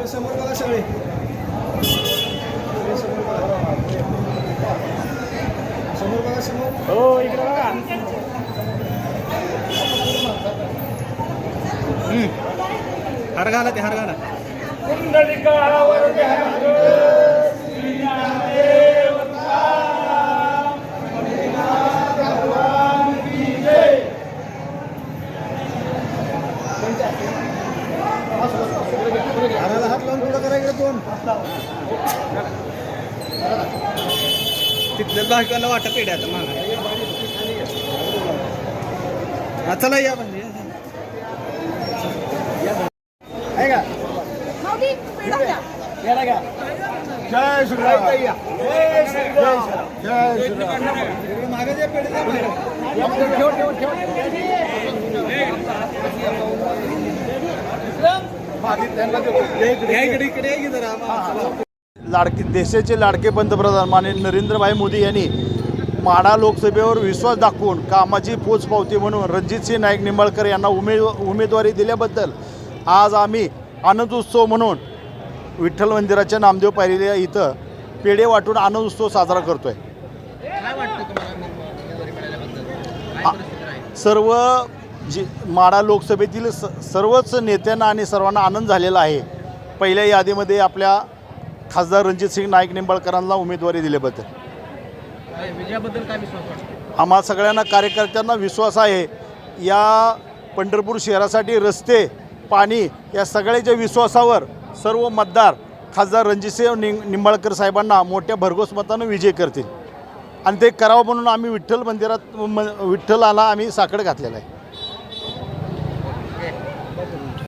सगळे समोर बघा सगळे. सगळे समोर बघा. समोर बघा समोर. हो इकडे बघा. हार घाला ते हार घाला हाराला हात लावून पुढं करा इकडे दोन. तिथल्या बायकाला वाटत पेढ्या आता मागा. हा, चला या म्हणजे. आहे का? माऊली, पेढा द्या. याला घ्या जय श्रीराम. जय श्रीराम. जय श्रीराम. मागे जे पेढे द्या बाहेर. ठेव ठेव ठेव मागे त्यांना देतो. या इकडे इकडे या की जरा मा- लाडके देशाचे लाडके पंतप्रधान माननीय नरेंद्रभाई मोदी यांनी माढा लोकसभेवर विश्वास दाखवून कामाची पोचपावती म्हणून रणजितसिंह नाईक निंबाळकर यांना उमे उमेदवारी दिल्याबद्दल आज आम्ही आनंद उत्सव म्हणून विठ्ठल मंदिराच्या नामदेव पायरीला इथं पेढे वाटून आनंद उत्सव साजरा करतोय. आ- सर्व जी माढा लोकसभेतील स सर्वच नेत्यांना आणि सर्वांना आनंद झालेला आहे. पहिल्या यादीमध्ये आपल्या खासदार रणजितसिंह नाईक निंबाळकरांना उमेदवारी दिल्याबद्दल विजयाबद्दल काय विश्वास वाटतो आम्हा सगळ्यांना कार्यकर्त्यांना विश्वास आहे. या पंढरपूर शहरासाठी रस्ते पाणी या सगळ्याच्या विश्वासावर सर्व मतदार खासदार रणजितसिंह निं निंबाळकर साहेबांना मोठ्या भरघोस मतानं विजय करतील. आणि ते करावं म्हणून आम्ही विठ्ठल मंदिरात म विठ्ठलाला आम्ही साकडं घातलेलं आहे.